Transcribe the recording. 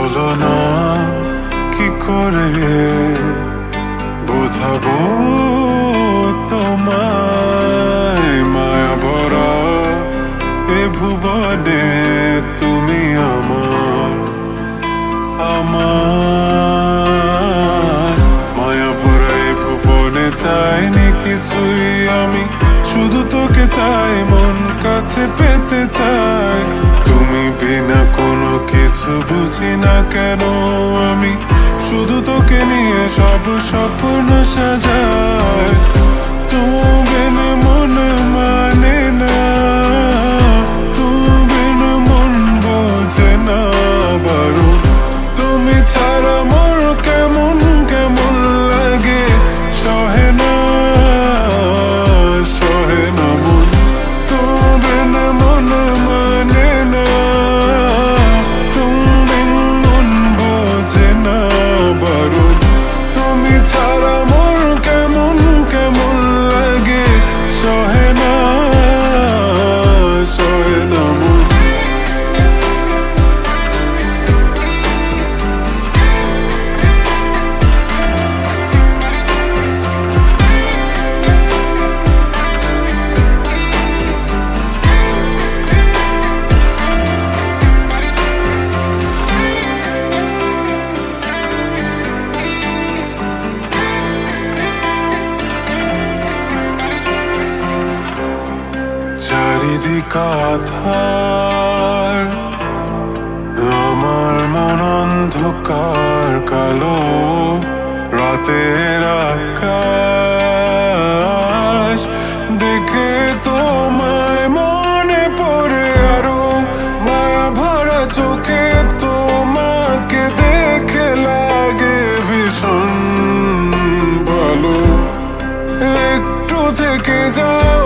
বলো না, কি করে বোঝাবো তোমায়? মায়া ভরা এ ভুবনে তুমি আমার আমার। মায়া ভরা এ ভুবনে চাইনি কিছুই আমি। তোকে চাই, মন কাছে পেতে চাই। তুমি বিনা কোনো কিছু বুঝি না কেন আমি শুধু তোকে নিয়ে সব স্বপ্ন সাজায় তুমি আধার। আমার মন অন্ধকার, কালো রাতের আকাশ। দেখে তোমায় মনে পড়ে আরও। মায়া ভরা চোখে তোমাকে দেখে লাগে ভীষণ ভালো। একটু থেকে যাও